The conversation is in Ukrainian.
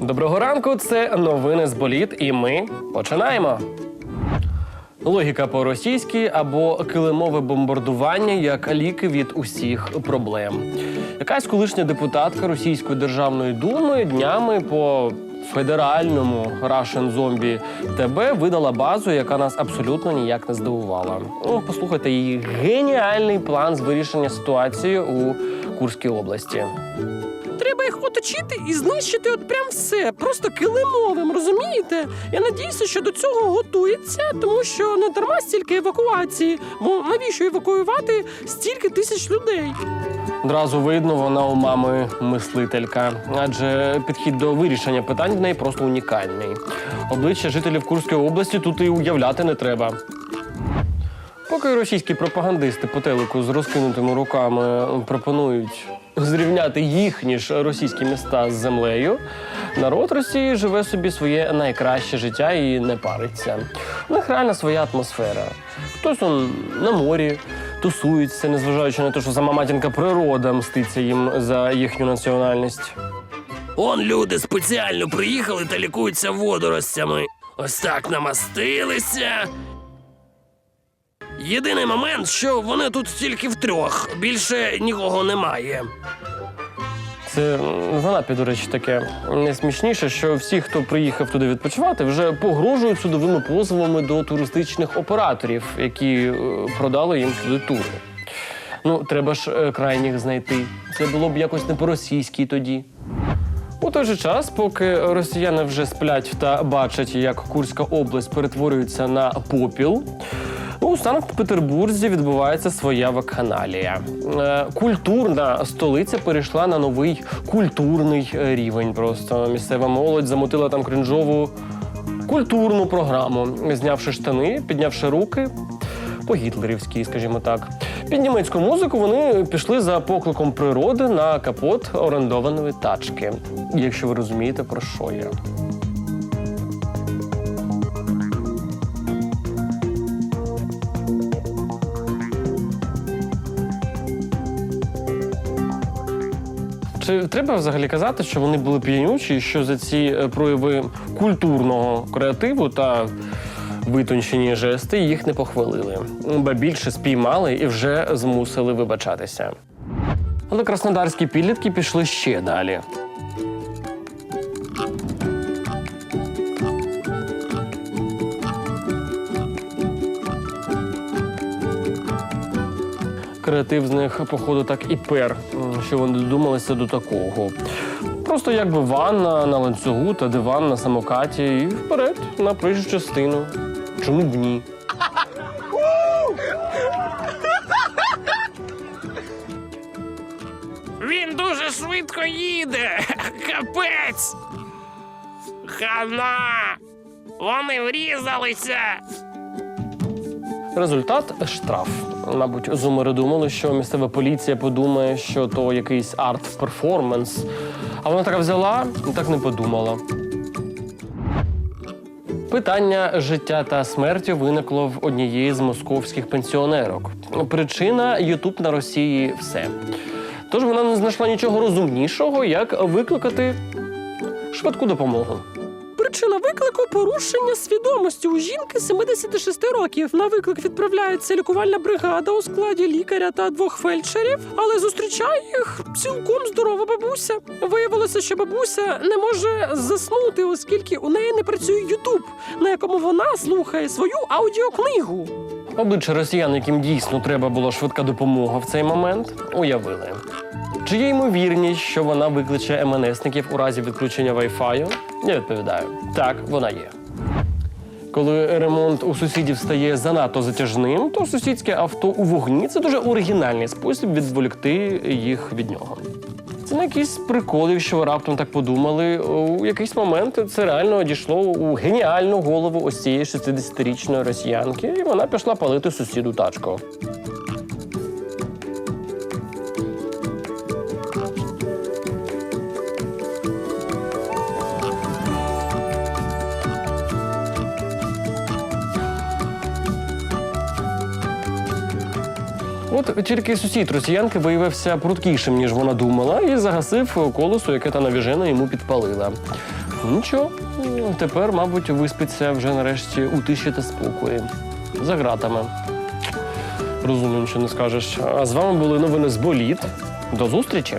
Доброго ранку, це новини з боліт, і ми починаємо. Логіка по-російськи або килимове бомбардування як ліки від усіх проблем. Якась колишня депутатка Російської державної думи днями по федеральному Russian Zombie ТБ видала базу, яка нас абсолютно ніяк не здивувала. Ну, послухайте її геніальний план з вирішення ситуації у Курській області. Оточити і знищити от прям все, просто килимовим, розумієте? Я надіюся, що до цього готується, тому що не дарма стільки евакуації. Бо навіщо евакуювати стільки тисяч людей? Одразу видно, вона у мами мислителька, адже підхід до вирішення питань в неї просто унікальний. Обличчя жителів Курської області тут і уявляти не треба. Поки російські пропагандисти по телеку з розкинутими руками пропонують зрівняти їхні ж російські міста з землею, народ Росії живе собі своє найкраще життя і не париться. У них реально своя атмосфера. Хтось он на морі тусується, незважаючи на те, що сама матінка природа мститься їм за їхню національність. Он люди спеціально приїхали та лікуються водоростями. Ось так намастилися. Єдиний момент, що вони тут тільки втрьох, більше нікого немає. Це в до речі, таке найсмішніше, що всі, хто приїхав туди відпочивати, вже погрожують судовими позовами до туристичних операторів, які е, продали їм туди тури. Ну, треба ж е, крайніх знайти. Це було б якось не по-російськи тоді. У той же час, поки росіяни вже сплять та бачать, як Курська область перетворюється на попіл. У Санкт-Петербурзі відбувається своя вакханалія. Е, Культурна столиця перейшла на новий культурний е, рівень. Просто місцева молодь замотила там кринжову культурну програму, знявши штани, піднявши руки. По-гітлерівськи, скажімо так. Під німецьку музику вони пішли за покликом природи на капот орендованої тачки. Якщо ви розумієте, про що я. Чи треба взагалі казати, що вони були п'янючі, що за ці е, прояви культурного креативу та витончені жести їх не похвалили, ба більше спіймали і вже змусили вибачатися. Але краснодарські підлітки пішли ще далі. Креатив з них, походу, так і пер, що вони додумалися до такого. Просто якби ванна на ланцюгу та диван на самокаті і вперед на проїжджу частину. Чому б ні? Він дуже швидко їде. Капець. Хана. Вони врізалися. Результат штраф. Мабуть, зумери думали, що місцева поліція подумає, що то якийсь арт-перформанс. А вона така взяла і так не подумала. Питання життя та смерті виникло в однієї з московських пенсіонерок. Причина Ютуб на Росії все. Тож вона не знайшла нічого розумнішого, як викликати швидку допомогу. Причина виклику порушення свідомості у жінки 76 років. На виклик відправляється лікувальна бригада у складі лікаря та двох фельдшерів, але зустрічає їх цілком здорова бабуся. Виявилося, що бабуся не може заснути, оскільки у неї не працює Ютуб, на якому вона слухає свою аудіокнигу. Обличчя росіян, яким дійсно треба була швидка допомога в цей момент, уявили. Чи є ймовірність, що вона викличе МНСників у разі відключення Wi-Fi? Я відповідаю: так, вона є. Коли ремонт у сусідів стає занадто затяжним, то сусідське авто у вогні це дуже оригінальний спосіб відволікти їх від нього. Це не якийсь прикол, якщо ви раптом так подумали. У якийсь момент це реально дійшло у геніальну голову ось цієї 60-річної росіянки, і вона пішла палити сусіду тачку. От тільки сусід росіянки виявився пруткішим, ніж вона думала, і загасив колесо, яке та навіжена йому підпалила. Нічого, тепер, мабуть, виспиться вже нарешті у тиші та спокої. За ґратами. Розумію, що не скажеш. А з вами були новини з боліт. До зустрічі!